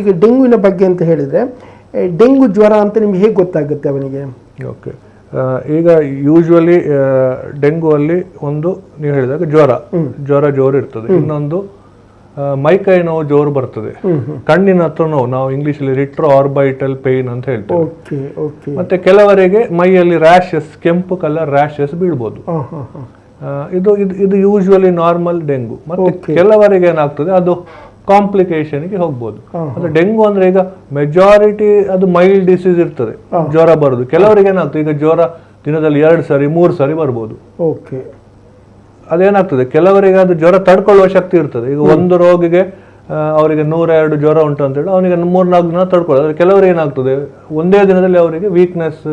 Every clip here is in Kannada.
ಈಗ ಡೆಂಗುವಿನ ಬಗ್ಗೆ ಅಂತ ಹೇಳಿದರೆ ಡೆಂಗು ಜ್ವರ ಅಂತ ನಿಮ್ಗೆ ಹೇಗೆ ಗೊತ್ತಾಗುತ್ತೆ ಅವನಿಗೆ? ಓಕೆ. ಈಗ ಯೂಶ್ವಲಿ ಡೆಂಗು ಅಲ್ಲಿ ಒಂದು ನೀವು ಹೇಳಿದಾಗ ಜ್ವರ. ಜ್ವರ ಜೋರು ಇರ್ತದೆ. ಇನ್ನೊಂದು ಮೈಕೈ ನೋವು ಜೋರು ಬರ್ತದೆ. ಕಣ್ಣಿನ ಹತ್ರ ನೋವು. ನಾವು ಇಂಗ್ಲಿಷಲ್ಲಿ ರಿಟ್ರೋ ಆರ್ಬೈಟಲ್ ಪೇನ್ ಅಂತ ಹೇಳ್ತೇವೆ. ಮತ್ತೆ ಕೆಲವರಿಗೆ ಮೈಯಲ್ಲಿ ರ್ಯಾಶಸ್ ಕೆಂಪು ಕಲರ್ ರ್ಯಾಶಸ್ ಬೀಳ್ಬೋದು. ಇದು ಇದು ಯೂಶ್ವಲಿ ನಾರ್ಮಲ್ ಡೆಂಗು. ಮತ್ತೆ ಕೆಲವರಿಗೆ ಏನಾಗ್ತದೆ ಅದು ಕಾಂಪ್ಲಿಕೇಶನ್ಗೆ ಹೋಗ್ಬೋದು. ಅಂದ್ರೆ ಡೆಂಗು ಅಂದ್ರೆ ಈಗ ಮೆಜಾರಿಟಿ ಅದು ಮೈಲ್ಡ್ ಡಿಸೀಸ್ ಇರ್ತದೆ. ಜ್ವರ ಬರೋದು. ಕೆಲವರಿಗೆ ಏನಾಗ್ತದೆ ಈಗ ಜ್ವರ ದಿನದಲ್ಲಿ ಎರಡು ಸರಿ ಮೂರು ಸರಿ ಬರ್ಬೋದು. ಓಕೆ. ಅದೇನಾಗ್ತದೆ ಕೆಲವರಿಗೆ ಅದು ಜ್ವರ ತಡ್ಕೊಳ್ಳುವ ಶಕ್ತಿ ಇರ್ತದೆ. ಈಗ ಒಂದು ರೋಗಿಗೆ ಅವರಿಗೆ ನೂರ ಎರಡು ಜ್ವರ ಉಂಟು ಅಂತ ಹೇಳಿ ಅವನಿಗೆ ಮೂರ್ನಾಲ್ಕು ದಿನ ತಡ್ಕೊಳ್ಳೋದು. ಆದ್ರೆ ಕೆಲವರಿಗೆ ಏನಾಗ್ತದೆ ಒಂದೇ ದಿನದಲ್ಲಿ ಅವರಿಗೆ ವೀಕ್ನೆಸ್.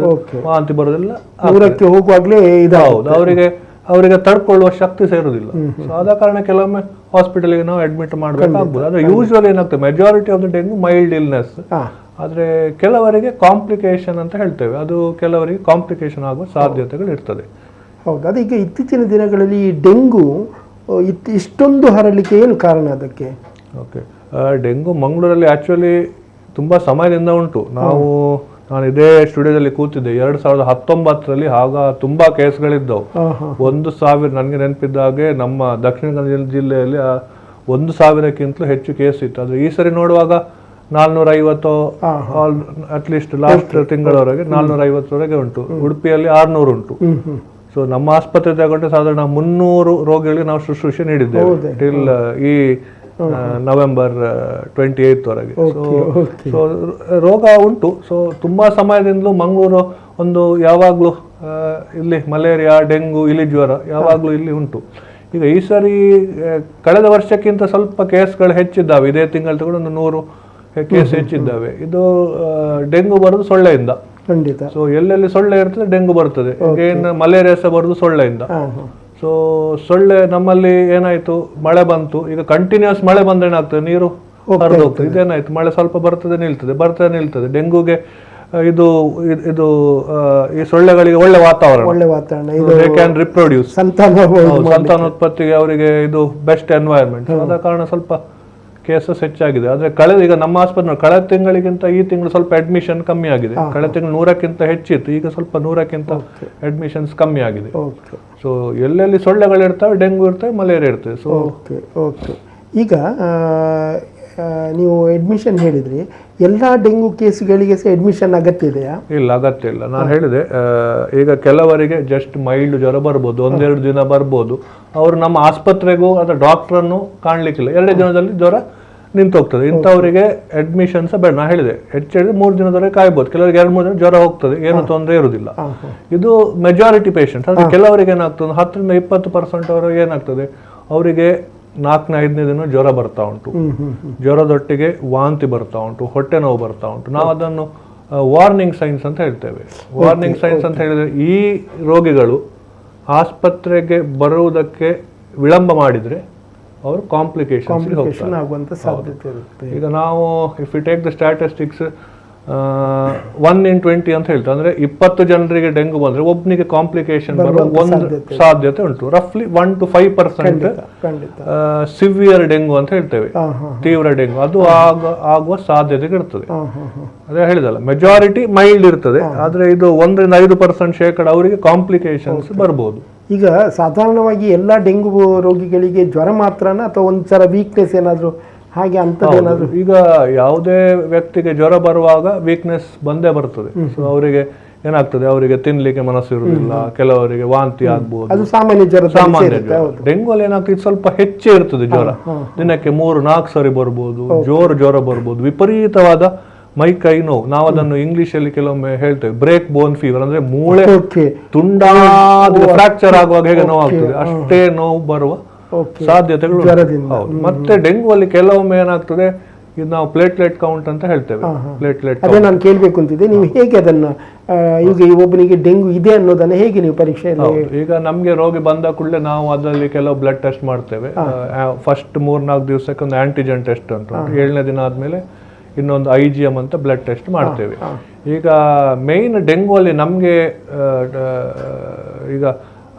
ವಾಂತಿ ಬರೋದಿಲ್ಲ ದೂರಕ್ಕೆ ಹೋಗುವಾಗಲೇ ಇದು ಹೌದು ಅವರಿಗೆ ಅವರಿಗೆ ತಡ್ಕೊಳ್ಳುವ ಶಕ್ತಿ ಸೇರುದಿಲ್ಲ. ಸೊ ಆದ ಕಾರಣ ಕೆಲವೊಮ್ಮೆ ಹಾಸ್ಪಿಟಲ್ಗೆ ನಾವು ಅಡ್ಮಿಟ್ ಮಾಡಬೇಕಾಗ್ಬೋದು. ಆದರೆ ಯೂಶುವಲಿ ಏನಾಗ್ತದೆ? Majority of the dengue mild illness ಆದರೆ ಕೆಲವರಿಗೆ ಕಾಂಪ್ಲಿಕೇಶನ್ ಅಂತ ಹೇಳ್ತೇವೆ. ಅದು ಕೆಲವರಿಗೆ ಕಾಂಪ್ಲಿಕೇಶನ್ ಆಗುವ ಸಾಧ್ಯತೆಗಳು ಇರ್ತದೆ. ಹೌದು ಅದೀಗ ಇತ್ತೀಚಿನ ದಿನಗಳಲ್ಲಿ ಈ ಡೆಂಗು ಇಷ್ಟೊಂದು ಹರಡಲಿಕ್ಕೆ ಏನು ಕಾರಣ ಅದಕ್ಕೆ? ಓಕೆ ಡೆಂಗು ಮಂಗಳೂರಲ್ಲಿ ಆ್ಯಕ್ಚುಲಿ ತುಂಬ ಸಮಯದಿಂದ ಉಂಟು. ನಾವು ನಾನು ಇದೇ ಸ್ಟುಡಿಯೋದಲ್ಲಿ ಕೂತಿದ್ದೆ. ಎರಡ್ ಸಾವಿರದ ಹತ್ತೊಂಬತ್ತರಲ್ಲಿ ಆಗ ತುಂಬಾ ಕೇಸ್ಗಳಿದ್ದವು. ಒಂದು ಸಾವಿರ ನನಗೆ ನೆನಪಿದ್ದಾಗೆ ನಮ್ಮ ದಕ್ಷಿಣ ಕನ್ನಡ ಜಿಲ್ಲೆಯಲ್ಲಿ ಒಂದು ಸಾವಿರಕ್ಕಿಂತಲೂ ಹೆಚ್ಚು ಕೇಸ್ ಇತ್ತು. ಆದರೆ ಈ ಸರಿ ನೋಡುವಾಗ ನಾಲ್ನೂರ ಐವತ್ತು ಅಟ್ಲೀಸ್ಟ್ ಲಾಸ್ಟ್ ತಿಂಗಳವರೆಗೆ ನಾಲ್ನೂರ ಐವತ್ತರವರೆಗೆ ಉಂಟು. ಉಡುಪಿಯಲ್ಲಿ ಆರ್ನೂರು ಉಂಟು ಸೊ ನಮ್ಮ ಆಸ್ಪತ್ರೆ ತಗೊಂಡ್ರೆ ಸಾಧಾರಣ ಮುನ್ನೂರು ರೋಗಿಗಳಿಗೆ ನಾವು ಶುಶ್ರೂಷೆ ನೀಡಿದ್ದೇವೆ. ಟಿಲ್ ಈ ನವೆಂಬರ್ ಟ್ವೆಂಟಿ ಏಯ್ತ್ ವರೆಗೆ. ಸೊ ರೋಗ ಉಂಟು. ಸೊ ತುಂಬಾ ಸಮಯದಿಂದಲೂ ಮಂಗಳೂರು ಒಂದು ಯಾವಾಗಲೂ ಇಲ್ಲಿ ಮಲೇರಿಯಾ ಡೆಂಗು ಇಲಿ ಜ್ವರ ಯಾವಾಗಲೂ ಇಲ್ಲಿ ಉಂಟು. ಈಗ ಈ ಸರಿ ಕಳೆದ ವರ್ಷಕ್ಕಿಂತ ಸ್ವಲ್ಪ ಕೇಸ್ಗಳು ಹೆಚ್ಚಿದ್ದಾವೆ. ಇದೇ ತಿಂಗಳು ತಗೊಂಡು ಒಂದು ನೂರು ಕೇಸ್ ಹೆಚ್ಚಿದ್ದಾವೆ. ಇದು ಡೆಂಗು ಬರೋದು ಸೊಳ್ಳೆಯಿಂದ. ಖಂಡಿತ. ಸೊ ಎಲ್ಲೆಲ್ಲಿ ಸೊಳ್ಳೆ ಇರ್ತದೆ ಡೆಂಗು ಬರ್ತದೆ. ಏನು ಮಲೇರಿಯಾ ಸಹ ಬರೋದು ಸೊಳ್ಳೆಯಿಂದ. ಸೊ ಸೊಳ್ಳೆ ನಮ್ಮಲ್ಲಿ ಏನಾಯ್ತು? ಮಳೆ ಬಂತು. ಈಗ ಕಂಟಿನ್ಯೂಸ್ ಮಳೆ ಬಂದ್ರೆ ಏನಾಗ್ತದೆ? ನೀರು ಹರಿದು ಹೋಗ್ತದೆ. ಇದೇನಾಯ್ತು? ಮಳೆ ಸ್ವಲ್ಪ ಬರ್ತದೆ ನಿಲ್ತದೆ. ಬರ್ತದೆ ನಿಲ್ತದೆ. ಡೆಂಗೂಗೆ ಇದು ಇದು ಈ ಸೊಳ್ಳೆಗಳಿಗೆ ಒಳ್ಳೆ ವಾತಾವರಣ. ಒಳ್ಳೆ ವಾತಾವರಣ. ರಿಪ್ರೊಡ್ಯೂಸ್ ಸಂತಾನೋತ್ಪತ್ತಿಗೆ ಅವರಿಗೆ ಇದು ಬೆಸ್ಟ್ ಎನ್ವೈರ್ಮೆಂಟ್ ಆದ ಕಾರಣ ಸ್ವಲ್ಪ ಕೇಸಸ್ ಹೆಚ್ಚಾಗಿದೆ. ಆದರೆ ಕಳೆದ ಈಗ ನಮ್ಮ ಆಸ್ಪತ್ರೆ ಕಳೆದ ತಿಂಗಳಿಗಿಂತ ಈ ತಿಂಗಳು ಸ್ವಲ್ಪ ಅಡ್ಮಿಷನ್ ಕಮ್ಮಿ ಆಗಿದೆ. ಕಳೆದ ತಿಂಗಳು ನೂರಕ್ಕಿಂತ ಹೆಚ್ಚಿತ್ತು. ಈಗ ಸ್ವಲ್ಪ ನೂರಕ್ಕಿಂತ ಅಡ್ಮಿಷನ್ಸ್ ಕಮ್ಮಿ ಆಗಿದೆ. ಓಕೆ. ಸೊ ಎಲ್ಲೆಲ್ಲಿ ಸೊಳ್ಳೆಗಳಿರ್ತವೆ ಡೆಂಗು ಇರ್ತವೆ ಮಲೇರಿಯಾ ಇರ್ತವೆ. So okay okay. ಈಗ ನೀವು ಅಡ್ಮಿಷನ್ ಹೇಳಿದ್ರಿ. ಎಲ್ಲ ಡೆಂಗು ಕೇಸ್ಗಳಿಗೆ ಸಹ ಅಡ್ಮಿಷನ್ ಅಗತ್ಯ ಇದೆಯಾ? ಇಲ್ಲ ಅಗತ್ಯ ಇಲ್ಲ. ನಾನು ಹೇಳಿದೆ ಈಗ ಕೆಲವರಿಗೆ ಜಸ್ಟ್ ಮೈಲ್ಡ್ ಜ್ವರ ಬರ್ಬೋದು ಒಂದೆರಡು ದಿನ ಬರ್ಬೋದು. ಅವರು ನಮ್ಮ ಆಸ್ಪತ್ರೆಗೂ ಅಥವಾ ಡಾಕ್ಟ್ರನ್ನು ಕಾಣ್ಲಿಕ್ಕಿಲ್ಲ. ಎರಡೇ ದಿನದಲ್ಲಿ ಜ್ವರ ನಿಂತೋಗ್ತದೆ. ಇಂಥವರಿಗೆ ಅಡ್ಮಿಷನ್ಸ್ ಬೇಡ. ನಾನು ಹೇಳಿದೆ ಹೆಚ್ಚು ಹೇಳಿದ್ರೆ ಮೂರು ದಿನದವರೆಗೆ ಕಾಯ್ಬೋದು. ಕೆಲವರಿಗೆ ಎರಡು ಮೂರು ದಿನ ಜ್ವರ ಹೋಗ್ತದೆ. ಏನು ತೊಂದರೆ ಇರುವುದಿಲ್ಲ. ಇದು ಮೆಜಾರಿಟಿ ಪೇಷಂಟ್ ಅಂದರೆ ಕೆಲವರಿಗೆ ಏನಾಗ್ತದೆ? ಹತ್ತರಿಂದ ಇಪ್ಪತ್ತು ಪರ್ಸೆಂಟ್ ಅವರು ಏನಾಗ್ತದೆ? ಅವರಿಗೆ ನಾಲ್ಕನೇ ಐದನೇ ದಿನ ಜ್ವರ ಬರ್ತಾ ಉಂಟು. ಜ್ವರದೊಟ್ಟಿಗೆ ವಾಂತಿ ಬರ್ತಾ ಉಂಟು ಹೊಟ್ಟೆ ನೋವು ಬರ್ತಾ ಉಂಟು. ನಾವು ಅದನ್ನು ವಾರ್ನಿಂಗ್ ಸೈನ್ಸ್ ಅಂತ ಹೇಳ್ತೇವೆ. ವಾರ್ನಿಂಗ್ ಸೈನ್ಸ್ ಅಂತ ಹೇಳಿದ್ರೆ ಈ ರೋಗಿಗಳು ಆಸ್ಪತ್ರೆಗೆ ಬರುವುದಕ್ಕೆ ವಿಳಂಬ ಮಾಡಿದ್ರೆ ಅವರು ಕಾಂಪ್ಲಿಕೇಶನ್ ಈಗ ನಾವು if you take the statistics one in twenty ಅಂತ ಹೇಳ್ತಾರೆ. ಅಂದ್ರೆ ಇಪ್ಪತ್ತು ಜನರಿಗೆ ಡೆಂಗು ಬಂದ್ರೆ ಒಬ್ಬನಿಗೆ ಕಾಂಪ್ಲಿಕೇಶನ್ ಬರೋ ಒಂದು ಸಾಧ್ಯತೆ ಉಂಟು. ರಫ್ಲಿ one to five percent severe dengue ಅಂತ ಹೇಳ್ತೇವೆ. ತೀವ್ರ ಡೆಂಗು. ಅದು ಆಗ ಆಗುವ ಸಾಧ್ಯತೆ ಇರ್ತದೆ. ಹಾಂ ಹಾಂ ಹಾಂ. ಅದೇ ಹೇಳಿದಲ್ಲ ಮೆಜಾರಿಟಿ ಮೈಲ್ಡ್ ಇರ್ತದೆ. ಆದ್ರೆ ಇದು ಒಂದರಿಂದ ಐದು ಪರ್ಸೆಂಟ್ ಶೇಕಡ ಅವರಿಗೆ ಕಾಂಪ್ಲಿಕೇಶನ್ಸ್ ಬರ್ಬೋದು. ಈಗ ಸಾಧಾರಣವಾಗಿ ಎಲ್ಲ ಡೆಂಗು ರೋಗಿಗಳಿಗೆ ಜ್ವರ ಮಾತ್ರನ ಅಥವಾ ಒಂದ್ಸಲ ವೀಕ್ನೆಸ್ ಏನಾದರೂ ಹಾಗೆ ಅಂಥದ್ದು ಏನಾದರೂ? ಈಗ ಯಾವುದೇ ವ್ಯಕ್ತಿಗೆ ಜ್ವರ ಬರುವಾಗ ವೀಕ್ನೆಸ್ ಬಂದೇ ಬರ್ತದೆ. ಸೊ ಅವರಿಗೆ ಏನಾಗ್ತದೆ? ಅವರಿಗೆ ತಿನ್ಲಿಕ್ಕೆ ಮನಸ್ಸು ಇರುವುದಿಲ್ಲ ಕೆಲವರಿಗೆ ವಾಂತಿ ಆಗ್ಬೋದು. ಅದು ಸಾಮಾನ್ಯ ಜ್ವರ ಸಾಮಾನ್ಯ ಜ್ವರ. ಡೆಂಗು ಅಲ್ಲಿ ಏನಾಗ್ತದೆ? ಸ್ವಲ್ಪ ಹೆಚ್ಚೇ ಇರ್ತದೆ ಜ್ವರ. ದಿನಕ್ಕೆ ಮೂರು ನಾಲ್ಕು ಸರಿ ಬರ್ಬೋದು. ಜೋರು ಜ್ವರ ಬರ್ಬೋದು. ವಿಪರೀತವಾದ ಮೈ ಕೈ ನೋವು. ನಾವು ಅದನ್ನು ಇಂಗ್ಲಿಷ್ ಅಲ್ಲಿ ಕೆಲವೊಮ್ಮೆ ಹೇಳ್ತೇವೆ. ಬ್ರೇಕ್ ಬೋನ್ ಫೀವರ್ ಅಂದ್ರೆ ಮೂಳೆ ತುಂಡಾದ್ರೆ ತುಂಡಾದ ಫ್ರಾಕ್ಚರ್ ಆಗುವಾಗ ಹೇಗೆ ನೋವು ಆಗ್ತದೆ ಅಷ್ಟೇ ನೋವು ಬರುವ ಸಾಧ್ಯತೆಗಳು ಹೌದು. ಮತ್ತೆ ಡೆಂಗು ಅಲ್ಲಿ ಕೆಲವೊಮ್ಮೆ ಏನಾಗ್ತದೆ ಇದು ನಾವು ಪ್ಲೇಟ್ಲೆಟ್ ಕೌಂಟ್ ಅಂತ ಹೇಳ್ತೇವೆ. ಪ್ಲೇಟ್ಲೆಟ್ ಅದೇ ನಾನು ಕೇಳಬೇಕು ಅಂತಿದ್ದೆ. ನೀವು ಹೇಗೆ ಅದನ್ನ ಈಗ ಈ ಒಬ್ಬನಿಗೆ ಡೆಂಗು ಇದೆ ಅನ್ನೋದನ್ನ ಹೇಗೆ ನೀವು ಹೌದು. ಈಗ ನಮಗೆ ರೋಗಿ ಬಂದ ಕೂಡಲೇ ನಾವು ಅದರಲ್ಲಿ ಕೆಲವು ಬ್ಲಡ್ ಟೆಸ್ಟ್ ಮಾಡ್ತೇವೆ. ಫಸ್ಟ್ ಮೂರ್ನಾಲ್ಕು ದಿವಸಕ್ಕೆ ಒಂದು ಆಂಟಿಜೆನ್ ಟೆಸ್ಟ್ ಅಂತ. ಏಳನೇ ದಿನ ಆದ್ಮೇಲೆ ಇನ್ನೊಂದು ಐ ಜಿ ಎಂ ಅಂತ ಬ್ಲಡ್ ಟೆಸ್ಟ್ ಮಾಡ್ತೇವೆ. ಈಗ ಮೇಯ್ನ್ ಡೆಂಗು ಅಲ್ಲಿ ನಮಗೆ ಈಗ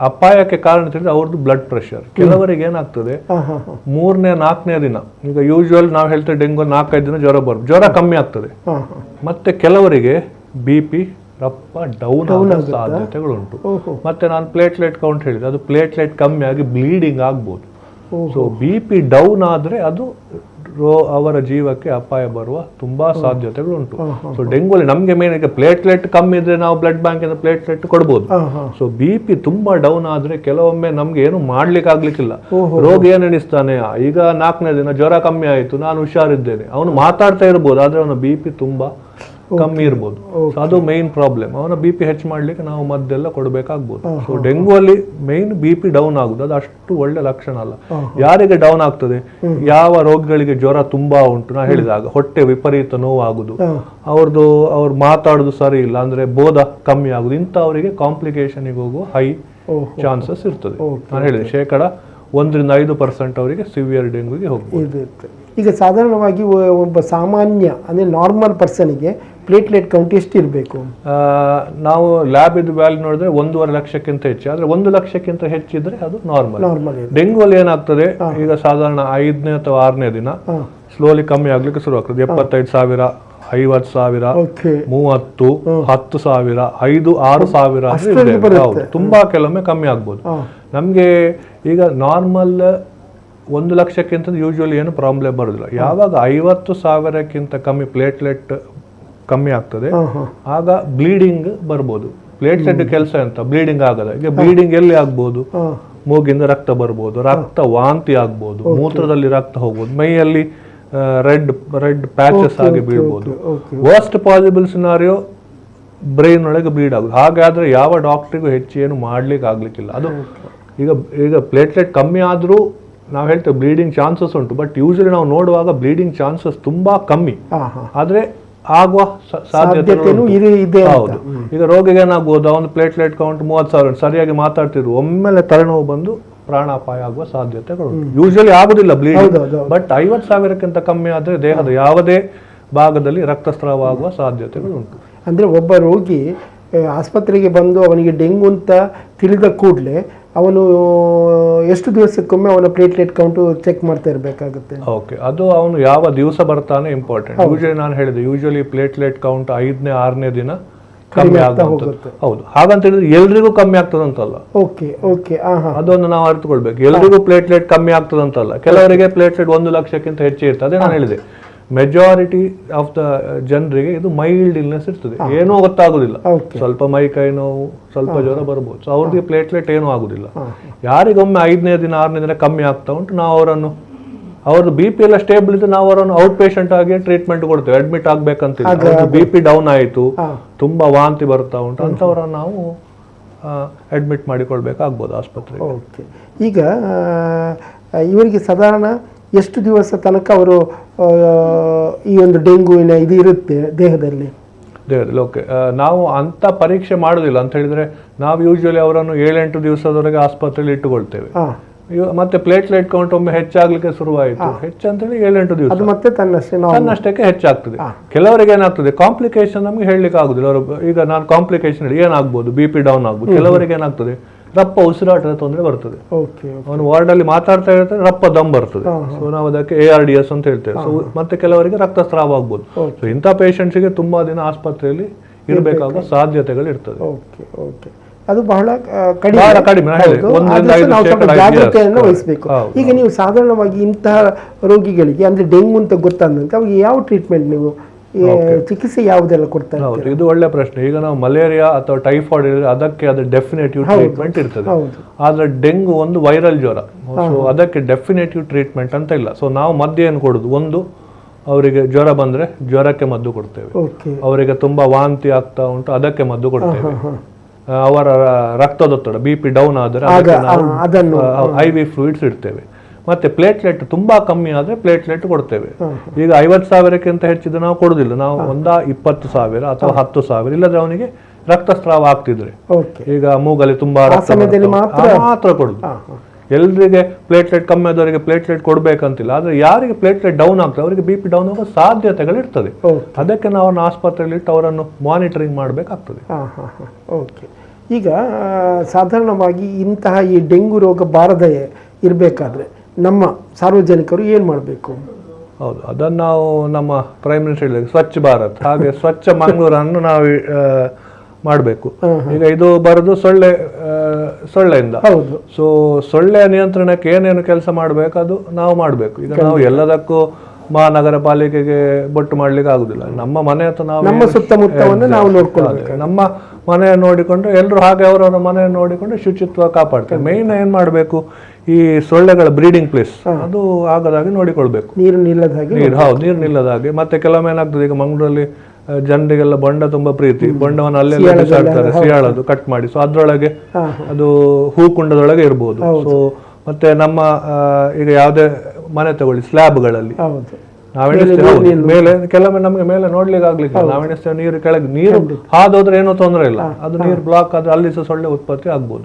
ಅಪಾಯಕ್ಕೆ ಕಾರಣ ತಿಳಿದ್ರೆ ಅವ್ರದ್ದು ಬ್ಲಡ್ ಪ್ರೆಷರ್ ಕೆಲವರಿಗೆ ಏನಾಗ್ತದೆ ಮೂರನೇ ನಾಲ್ಕನೇ ದಿನ ಈಗ ಯೂಶುವಲ್ ನಾವು ಹೇಳ್ತೇವೆ ಡೆಂಗು ನಾಲ್ಕೈದು ದಿನ ಜ್ವರ ಬರುತ್ತೆ. ಜ್ವರ ಕಮ್ಮಿ ಆಗ್ತದೆ. ಮತ್ತೆ ಕೆಲವರಿಗೆ ಬಿ ಪಿ ರಪ್ಪ ಡೌನ್ ಆಗೋ ಸಾಧ್ಯತೆಗಳುಂಟು. ಮತ್ತೆ ನಾನು ಪ್ಲೇಟ್ಲೆಟ್ ಕೌಂಟ್ ಹೇಳಿದೆ. ಅದು ಪ್ಲೇಟ್ಲೆಟ್ ಕಮ್ಮಿ ಆಗಿ ಬ್ಲೀಡಿಂಗ್ ಆಗ್ಬೋದು. ಸೊ ಬಿ ಪಿ ಡೌನ್ ಆದ್ರೆ ಅದು ಅವರ ಜೀವಕ್ಕೆ ಅಪಾಯ ಬರುವ ತುಂಬಾ ಸಾಧ್ಯತೆಗಳು ಉಂಟು ಸೊ ಅಲ್ಲಿ ನಮಗೆ ಮೇನ್ ಈಗ ಪ್ಲೇಟ್ಲೆಟ್ ಕಮ್ಮಿ ಇದ್ರೆ ನಾವು ಬ್ಲಡ್ ಬ್ಯಾಂಕ್ ಇಂದ ಪ್ಲೇಟ್ಲೆಟ್ ಕೊಡ್ಬೋದು. ಸೊ ಬಿ ಪಿ ತುಂಬಾ ಡೌನ್ ಆದ್ರೆ ಕೆಲವೊಮ್ಮೆ ನಮ್ಗೆ ಏನು ಮಾಡ್ಲಿಕ್ಕೆ ಆಗ್ಲಿಕ್ಕಿಲ್ಲ. ರೋಗ ರೋಗಿ ಏನ್ ಎಣಿಸ್ತಾನೆ? ಈಗ ನಾಲ್ಕನೇ ದಿನ ಜ್ವರ ಕಮ್ಮಿ ಆಯ್ತು ನಾನು ಹುಷಾರಿದ್ದೇನೆ. ಅವನು ಮಾತಾಡ್ತಾ ಇರ್ಬೋದು ಆದ್ರೆ ಅವನ ಬಿ ಪಿ ತುಂಬಾ ಕಮ್ಮಿ ಇರ್ಬೋದು. ಅದು ಮೈನ್ ಪ್ರಾಬ್ಲಮ್ ಅವನ ಬಿ ಪಿ ಹೆಚ್ಚು ಮಾಡ್ಲಿಕ್ಕೆ ನಾವು ಮದ್ದೆಲ್ಲ ಕೊಡಬೇಕಾಗ್ಬೋದು. ಸೊ ಡೆಂಗು ಅಲ್ಲಿ ಮೈನ್ ಬಿ ಪಿ ಡೌನ್ ಆಗುದು. ಅದು ಅಷ್ಟು ಒಳ್ಳೆ ಲಕ್ಷಣ ಅಲ್ಲ. ಯಾರಿಗೆ ಡೌನ್ ಆಗ್ತದೆ? ಯಾವ ರೋಗಿಗಳಿಗೆ ಜ್ವರ ತುಂಬಾ ಉಂಟು. ನಾ ಹೇಳಿದಾಗ ಹೊಟ್ಟೆ ವಿಪರೀತ ನೋವು ಆಗುದು ಅವ್ರದ್ದು ಅವ್ರು ಮಾತಾಡೋದು ಸರಿ ಇಲ್ಲ ಅಂದ್ರೆ ಬೋಧ ಕಮ್ಮಿ ಆಗುದು. ಇಂಥವರಿಗೆ ಕಾಂಪ್ಲಿಕೇಶನ್ಗೆ ಹೋಗುವ ಹೈ ಚಾನ್ಸಸ್ ಇರ್ತದೆ. ನಾನು ಹೇಳಿದೆ ಶೇಕಡ ಒಂದರಿಂದ ಐದು ಪರ್ಸೆಂಟ್ ಅವರಿಗೆ ಸಿವಿಯರ್ ಡೆಂಗುಗೆ ಹೋಗ್ಬೋದು. ಈಗ ಸಾಧಾರಣವಾಗಿ ಒಬ್ಬ ಸಾಮಾನ್ಯ ಅಂದರೆ ನಾರ್ಮಲ್ ಪರ್ಸನಿಗೆ ಪ್ಲೇಟ್ಲೆಟ್ ಕೌಂಟ್ ಎಷ್ಟು ಇರಬೇಕು ಆ, ನಾವು ಲ್ಯಾಬ್ ಇದು ವ್ಯಾಲ್ಯೂ ನೋಡಿದ್ರೆ ಒಂದೂವರೆ ಲಕ್ಷಕ್ಕಿಂತ ಹೆಚ್ಚು. ಆದ್ರೆ ಒಂದು ಲಕ್ಷಕ್ಕಿಂತ ಹೆಚ್ಚಿದ್ರೆ ಅದು ನಾರ್ಮಲ್ ನಾರ್ಮಲ್ ಇರುತ್ತೆ. ಡೆಂಗು ಅಲ್ಲಿ ಏನಾಗ್ತದೆ? ಈಗ ಸಾಧಾರಣ ಐದನೇ ಅಥವಾ ಆರನೇ ದಿನ ಸ್ಲೋಲಿ ಕಮ್ಮಿ ಆಗ್ಲಿಕ್ಕೆ ಶುರು ಆಗ್ತದೆ ಎಪ್ಪತ್ತೈದು ಸಾವಿರ ಐವತ್ತು ಸಾವಿರ ಮೂವತ್ತು ಹತ್ತು ಸಾವಿರ ಐದು ಆರು ಸಾವಿರ ತುಂಬಾ ಕೆಲವೊಮ್ಮೆ ಕಮ್ಮಿ ಆಗ್ಬೋದು. ನಮಗೆ ಈಗ ನಾರ್ಮಲ್ ಒಂದು ಲಕ್ಷಕ್ಕಿಂತ ಯೂಶುವಲಿ ಏನು ಪ್ರಾಬ್ಲಮ್ ಬರೋದಿಲ್ಲ. ಯಾವಾಗ ಐವತ್ತು ಸಾವಿರಕ್ಕಿಂತ ಕಮ್ಮಿ ಪ್ಲೇಟ್ಲೆಟ್ ಕಮ್ಮಿ ಆಗ್ತದೆ ಆಗ ಬ್ಲೀಡಿಂಗ್ ಬರ್ಬೋದು. ಪ್ಲೇಟ್ಲೆಟ್ ಕೆಲಸ ಅಂತ ಬ್ಲೀಡಿಂಗ್ ಆಗದ. ಈಗ ಬ್ಲೀಡಿಂಗ್ ಎಲ್ಲಿ ಆಗ್ಬೋದು? ಮೂಗಿಂದ ರಕ್ತ ಬರ್ಬೋದು ರಕ್ತ ವಾಂತಿ ಆಗ್ಬೋದು ಮೂತ್ರದಲ್ಲಿ ರಕ್ತ ಹೋಗ್ಬೋದು ಮೈಯಲ್ಲಿ ರೆಡ್ ರೆಡ್ ಪ್ಯಾಚಸ್ ಆಗಿ ಬೀಳ್ಬೋದು. ವರ್ಸ್ಟ್ ಪಾಸಿಬಲ್ ಸಿನಾರಿಯೋ ಬ್ರೈನ್ ಒಳಗೆ ಬ್ಲೀಡ್ ಆಗುದು. ಹಾಗಾದ್ರೆ ಯಾವ ಡಾಕ್ಟ್ರಿಗೂ ಹೆಚ್ಚು ಏನು ಮಾಡ್ಲಿಕ್ಕೆ ಆಗ್ಲಿಕ್ಕಿಲ್ಲ ಅದು ಈಗ ಈಗ ಪ್ಲೇಟ್ಲೆಟ್ ಕಮ್ಮಿ ಆದ್ರೂ ನಾವು ಹೇಳ್ತೇವೆ ಬ್ಲೀಡಿಂಗ್ ಚಾನ್ಸಸ್ ಉಂಟು ಬಟ್ ಯೂಶಲಿ ನಾವು ನೋಡುವಾಗ ಬ್ಲೀಡಿಂಗ್ ಚಾನ್ಸಸ್ ತುಂಬಾ ಕಮ್ಮಿ. ಆದ್ರೆ ಆಗುವ ಸಾಧ್ಯತೆ ಇದೆ ಹೌದು. ಈಗ ರೋಗಿಗೆ ಏನಾಗ್ಬೋದು? ಅವನು ಪ್ಲೇಟ್ಲೆಟ್ ಕೌಂಟ್ ಮೂವತ್ತು ಸಾವಿರ. ಸರಿಯಾಗಿ ಮಾತಾಡ್ತಿದ್ರು. ಒಮ್ಮೆಲೆ ತಲೆನೋವು ಬಂದು ಪ್ರಾಣಾಪಾಯ ಆಗುವ ಸಾಧ್ಯತೆಗಳು ಯೂಶಲಿ ಆಗುದಿಲ್ಲ ಬ್ಲೀಡಿಂಗ್. ಬಟ್ ಐವತ್ತು ಸಾವಿರಕ್ಕಿಂತ ಕಮ್ಮಿ ಆದ್ರೆ ದೇಹದ ಯಾವುದೇ ಭಾಗದಲ್ಲಿ ರಕ್ತಸ್ರಾವ ಆಗುವ ಸಾಧ್ಯತೆಗಳು ಉಂಟು. ಅಂದ್ರೆ ಒಬ್ಬ ರೋಗಿ ಆಸ್ಪತ್ರೆಗೆ ಬಂದು ಅವನಿಗೆ ಡೆಂಗು ಅಂತ ತಿಳಿದ ಕೂಡಲೇ ಅವನು ಎಷ್ಟು ದಿವಸಕ್ಕೊಮ್ಮೆ ಅವನ ಪ್ಲೇಟ್ಲೆಟ್ ಕೌಂಟು ಚೆಕ್ ಮಾಡ್ತಾ ಇರಬೇಕಾಗುತ್ತೆ. ಓಕೆ ಅದು ಅವನು ಯಾವ ದಿವಸ ಬರ್ತಾನೆ ಇಂಪಾರ್ಟೆಂಟ್ ಯೂಶಲಿ ನಾನು ಹೇಳಿದೆ ಯೂಶಲಿ ಪ್ಲೇಟ್ಲೆಟ್ ಕೌಂಟ್ ಐದನೇ ಆರನೇ ದಿನ ಕಮ್ಮಿ ಆಗ್ತಾ ಹೋಗುತ್ತೆ. ಹೌದು. ಹಾಗಂತ ಹೇಳಿದ್ರೆ ಎಲ್ರಿಗೂ ಕಮ್ಮಿ ಆಗ್ತದಂತಲ್ಲ. ಓಕೆ ಓಕೆ ಅದೊಂದು ನಾವು ಅರ್ಥಕೊಳ್ಬೇಕು ಎಲ್ರಿಗೂ ಪ್ಲೇಟ್ಲೆಟ್ ಕಮ್ಮಿ ಆಗ್ತದಂತಲ್ಲ. ಕೆಲವರಿಗೆ ಪ್ಲೇಟ್ಲೆಟ್ ಒಂದು ಲಕ್ಷಕ್ಕಿಂತ ಹೆಚ್ಚು ಇರ್ತದೆ ಅದೇ ನಾನು ಹೇಳಿದೆ. ಮೆಜಾರಿಟಿ ಆಫ್ ದ ಜನರಿಗೆ ಇದು ಮೈಲ್ಡ್ ಇಲ್ನೆಸ್ ಇರ್ತದೆ. ಏನೂ ಗೊತ್ತಾಗುದಿಲ್ಲ. ಸ್ವಲ್ಪ ಮೈ ಕೈ ನೋವು ಸ್ವಲ್ಪ ಜ್ವರ ಬರ್ಬೋದು. ಸೊ ಅವ್ರಿಗೆ ಪ್ಲೇಟ್ಲೆಟ್ ಏನೂ ಆಗುದಿಲ್ಲ. ಯಾರಿಗೊಮ್ಮೆ ಐದನೇ ದಿನ ಆರನೇ ದಿನ ಕಮ್ಮಿ ಆಗ್ತಾ ಉಂಟು ನಾವು ಅವರನ್ನು ಅವ್ರದ್ದು ಬಿ ಪಿ ಎಲ್ಲ ಸ್ಟೇಬಲ್ ಇದ್ದು ನಾವು ಅವರನ್ನು ಔಟ್ ಪೇಷಂಟ್ ಆಗಿ ಟ್ರೀಟ್ಮೆಂಟ್ ಕೊಡ್ತೇವೆ. ಅಡ್ಮಿಟ್ ಆಗ್ಬೇಕಂತ ಬಿ ಪಿ ಡೌನ್ ಆಯಿತು. ತುಂಬಾ ವಾಂತಿ ಬರ್ತಾ ಉಂಟು. ಅಂತವರನ್ನು ನಾವು ಅಡ್ಮಿಟ್ ಮಾಡಿಕೊಳ್ಬೇಕಾಗ್ಬೋದು ಆಸ್ಪತ್ರೆಗೆ. ಓಕೆ. ಈಗ ಇವರಿಗೆ ಸಾಧಾರಣ ಎಷ್ಟು ದಿವಸ ತನಕ ಅವರು ಈ ಒಂದು ಡೆಂಗುವಿನ ಇದು ಇರುತ್ತೆ ದೇಹದಲ್ಲಿ? ದೇಹದಲ್ಲಿ ಓಕೆ ನಾವು ಅಂತ ಪರೀಕ್ಷೆ ಮಾಡೋದಿಲ್ಲ. ಅಂತ ಹೇಳಿದ್ರೆ ನಾವು ಯೂಶ್ವಲಿ ಅವರನ್ನು ಏಳೆಂಟು ದಿವಸದವರೆಗೆ ಆಸ್ಪತ್ರೆಯಲ್ಲಿ ಇಟ್ಟುಕೊಳ್ತೇವೆ. ಮತ್ತೆ ಪ್ಲೇಟ್ಲೆಟ್ ಕೌಂಟ್ ಒಮ್ಮೆ ಹೆಚ್ಚಾಗ್ಲಿಕ್ಕೆ ಶುರುವಾಯಿತು. ಹೆಚ್ಚಂತೇಳಿ ಏಳೆಂಟು ದಿವಸ. ಅದು ಮತ್ತೆ ತನ್ನಷ್ಟೇ ತನ್ನಷ್ಟಕ್ಕೆ ಹೆಚ್ಚಾಗ್ತದೆ. ಕೆಲವರಿಗೆ ಏನಾಗ್ತದೆ ಕಾಂಪ್ಲಿಕೇಶನ್ ನಮಗೆ ಹೇಳಲಿಕ್ಕೆ ಆಗುದಿಲ್ಲ ಅವರು ಈಗ ನಾನು ಕಾಂಪ್ಲಿಕೇಶನ್ ಹೇಳಿ ಏನಾಗ್ಬೋದು ಬಿ ಪಿ ಡೌನ್ ಆಗ್ಬೋದು. ಕೆಲವರಿಗೆ ಏನಾಗ್ತದೆ ರಪ್ಪ ಉಸಿರಾಟದ ತೊಂದರೆ ಬರ್ತದೆ. ಅವನು ವಾರ್ಡ್ ಅಲ್ಲಿ ಮಾತಾಡ್ತಾ ಇರ್ತಾರೆ ರಪ್ಪ ದಮ್ ಬರ್ತದೆ. ಸೊ ನಾವು ಅದಕ್ಕೆ ಎ ಆರ್ ಡಿ ಎಸ್ ಅಂತ ಹೇಳ್ತೇವೆ. ಸೊ ಮತ್ತೆ ಕೆಲವರಿಗೆ ರಕ್ತಸ್ರಾವ ಆಗ್ಬೋದು. ಸೊ ಇಂಥ ಪೇಷಂಟ್ಸಿಗೆ ತುಂಬಾ ದಿನ ಆಸ್ಪತ್ರೆಯಲ್ಲಿ ಇರಬೇಕಾಗುವ ಸಾಧ್ಯತೆಗಳು ಇರ್ತದೆ. ಓಕೆ ಓಕೆ ಅದು ಬಹಳ ಕಡಿಮೆ. ವಹಿಸಬೇಕು. ಈಗ ನೀವು ಸಾಧಾರಣವಾಗಿ ಇಂತಹ ರೋಗಿಗಳಿಗೆ ಅಂದ್ರೆ ಡೆಂಗು ಅಂತ ಗೊತ್ತಾದಂತೆ ಅವಾಗ ಯಾವ ಟ್ರೀಟ್ಮೆಂಟ್ ನೀವು ಚಿಕಿತ್ಸೆ ಯಾವುದೆಲ್ಲ ಕೊಡ್ತಾರೆ? ಹೌದು ಇದು ಒಳ್ಳೆ ಪ್ರಶ್ನೆ. ಈಗ ನಾವು ಮಲೇರಿಯಾ ಅಥವಾ ಟೈಫಾಯ್ಡ್ ಇದ್ರೆ ಅದಕ್ಕೆ ಅದು ಡೆಫಿನೇಟಿವ್ ಟ್ರೀಟ್ಮೆಂಟ್ ಇರ್ತದೆ. ಆದ್ರೆ ಡೆಂಗು ಒಂದು ವೈರಲ್ ಜ್ವರ. ಸೊ ಅದಕ್ಕೆ ಡೆಫಿನೇಟಿವ್ ಟ್ರೀಟ್ಮೆಂಟ್ ಅಂತ ಇಲ್ಲ. ಸೊ ನಾವು ಮದ್ದು ಏನು ಕೊಡುದು? ಒಂದು ಅವರಿಗೆ ಜ್ವರ ಬಂದ್ರೆ ಜ್ವರಕ್ಕೆ ಮದ್ದು ಕೊಡ್ತೇವೆ. ಅವರಿಗೆ ತುಂಬಾ ವಾಂತಿ ಆಗ್ತಾ ಉಂಟು ಅದಕ್ಕೆ ಮದ್ದು ಕೊಡ್ತೇವೆ. ಅವರ ರಕ್ತದೊತ್ತಡ ಬಿ ಪಿ ಡೌನ್ ಆದರೆ ಐ ವಿ ಫ್ಲೂಯಿಡ್ಸ್ ಇಡ್ತೇವೆ. ಮತ್ತೆ ಪ್ಲೇಟ್ಲೆಟ್ ತುಂಬಾ ಕಮ್ಮಿ ಆದ್ರೆ ಪ್ಲೇಟ್ಲೆಟ್ ಕೊಡ್ತೇವೆ. ಈಗ ಐವತ್ತು ಸಾವಿರಕ್ಕಿಂತ ಹೆಚ್ಚಿದ್ರೆ ನಾವು ಕೊಡುದಿಲ್ಲ. ನಾವು ಒಂದ ಇಪ್ಪತ್ತು ಸಾವಿರ ಅಥವಾ ಹತ್ತು ಸಾವಿರ ಇಲ್ಲದ್ರೆ ಅವನಿಗೆ ರಕ್ತಸ್ರಾವ ಆಗ್ತಿದ್ರೆ. ಓಕೆ. ಈಗ ಮೂಗಲ್ಲಿ ತುಂಬಾ ಮಾತ್ರ? ಕೊಡುದು. ಎಲ್ರಿಗೆ ಪ್ಲೇಟ್ಲೆಟ್ ಕಮ್ಮಿ ಆದವರಿಗೆ ಪ್ಲೇಟ್ಲೆಟ್ ಕೊಡ್ಬೇಕಂತಿಲ್ಲ. ಆದ್ರೆ ಯಾರಿಗೆ ಪ್ಲೇಟ್ಲೆಟ್ ಡೌನ್ ಆಗ್ತದೆ ಅವರಿಗೆ ಬಿ ಪಿ ಡೌನ್ ಆಗೋ ಸಾಧ್ಯತೆಗಳು ಇರ್ತದೆ ಅದಕ್ಕೆ ನಾವು ಅವ್ರನ್ನ ಆಸ್ಪತ್ರೆಯಲ್ಲಿ ಇಟ್ಟು ಅವರನ್ನು ಮಾನಿಟರಿಂಗ್ ಮಾಡಬೇಕಾಗ್ತದೆ. ಓಕೆ. ಈಗ ಸಾಧಾರಣವಾಗಿ ಇಂತಹ ಈ ಡೆಂಗು ರೋಗ ಬಾರದೆ ಇರಬೇಕಾದ್ರೆ ನಮ್ಮ ಸಾರ್ವಜನಿಕರು ಏನು ಮಾಡಬೇಕು? ಹೌದು ಅದನ್ನು ನಾವು ನಮ್ಮ ಪ್ರೈಮ್ ಮಿನಿಸ್ಟರ್ ಹೇಳಿದ್ರು ಸ್ವಚ್ಛ ಭಾರತ್. ಹಾಗೆ ಸ್ವಚ್ಛ ಮಂಗಳೂರನ್ನು ನಾವು ಮಾಡಬೇಕು. ಈಗ ಇದು ಬರೋದು ಸೊಳ್ಳೆ ಸೊಳ್ಳೆಯಿಂದ. ಹೌದು. ಸೊ ಸೊಳ್ಳೆಯ ನಿಯಂತ್ರಣಕ್ಕೆ ಏನೇನು ಕೆಲಸ ಮಾಡಬೇಕು ಅದು ನಾವು ಮಾಡಬೇಕು. ಈಗ ನಾವು ಎಲ್ಲದಕ್ಕೂ ಮಹಾನಗರ ಪಾಲಿಕೆಗೆ ಬೊಟ್ಟು ಮಾಡ್ಲಿಕ್ಕೆ ಆಗುದಿಲ್ಲ. ನಮ್ಮ ಮನೆ ಅಥವಾ ನಾವು ನಮ್ಮ ಸುತ್ತಮುತ್ತವನ್ನು ನಾವು. ನೋಡ್ಕೊಳ್ಬೇಕು. ನಮ್ಮ ಮನೆಯನ್ನು ನೋಡಿಕೊಂಡು ಎಲ್ಲರೂ ಹಾಗೆ ಅವರವರ ಮನೆಯನ್ನು ನೋಡಿಕೊಂಡು ಶುಚಿತ್ವ ಕಾಪಾಡ್ತಾರೆ. ಮೇಯ್ನ್ ಏನು ಮಾಡಬೇಕು? ಈ ಸೊಳ್ಳೆಗಳ ಬ್ರೀಡಿಂಗ್ ಪ್ಲೇಸ್ ಅದು ಆಗದಾಗೆ ನೋಡಿಕೊಳ್ಬೇಕು. ನೀರು ನಿಲ್ಲದ ಹಾಗೆ ನೀರು ಹೌದು ನೀರು ನಿಲ್ಲದ ಹಾಗೆ. ಮತ್ತೆ ಕೆಲವೊಮ್ಮೆ ಏನಾಗ್ತದೆ ಈಗ ಮಂಗಳೂರಲ್ಲಿ ಜನರಿಗೆಲ್ಲ ಬೊಂಡ ತುಂಬಾ ಪ್ರೀತಿ. ಬೊಂಡವನ್ನು ಅಲ್ಲೆಲ್ಲ ಬಿಸಾಡ್ತಾರೆ ಸಿಯಾಳದು ಕಟ್ ಮಾಡಿ. ಸೊ ಅದ್ರೊಳಗೆ ಹಾ, ಅದು ಹೂಕುಂಡದೊಳಗೆ ಇರ್ಬೋದು. ಸೊ ಮತ್ತೆ ನಮ್ಮ ಈಗ ಯಾವುದೇ ಮನೆ ತಗೊಳ್ಳಿ ಸ್ಲ್ಯಾಬ್ಗಳಲ್ಲಿ. ಮೇಲೆ ಕೆಲವೊಮ್ಮೆ ನಮಗೆ ಮೇಲೆ ನೋಡ್ಲಿಕ್ಕೆ ಆಗ್ಲಿಕ್ಕೆ ನಾವೆಣಿಸ್ತೇವೆ ನೀರು ಕೆಳಗೆ ನೀರು ಹಾದೋದ್ರೆ ಏನೂ ತೊಂದರೆ ಇಲ್ಲ. ಅದು ನೀರು ಬ್ಲಾಕ್ ಆದ್ರೆ ಅಲ್ಲಿ ಸಹ ಸೊಳ್ಳೆ ಉತ್ಪತ್ತಿ ಆಗ್ಬೋದು.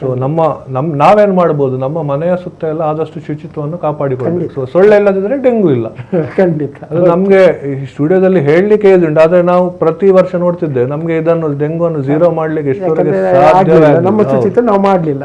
ಸೊ ನಮ್ಮ ನಮ್ ನಾವೇನ್ ಮಾಡ್ಬೋದು? ನಮ್ಮ ಮನೆಯ ಸುತ್ತ ಎಲ್ಲ ಆದಷ್ಟು ಶುಚಿತ್ವವನ್ನು ಕಾಪಾಡಿಕೊಳ್ಬೇಕು ಸೊ ಸೊಳ್ಳೆ ಇಲ್ಲದಿದ್ರೆ ಡೆಂಗು ಇಲ್ಲ. ಖಂಡಿತ. ಅದು ನಮ್ಗೆ ಈ ಸ್ಟುಡಿಯೋದಲ್ಲಿ ಹೇಳಲಿಕ್ಕೆ ಉಂಟು. ಆದ್ರೆ ನಾವು ಪ್ರತಿ ವರ್ಷ ನೋಡ್ತಿದ್ದೇವೆ. ನಮ್ಗೆ ಇದನ್ನು ಡೆಂಗು ಅನ್ನು ಝೀರೋ ಮಾಡ್ಲಿಕ್ಕೆ ಸಾಧ್ಯ. ನಮ್ಮ ಶುಚಿತ್ವ ನಾವು ಮಾಡಲಿಲ್ಲ.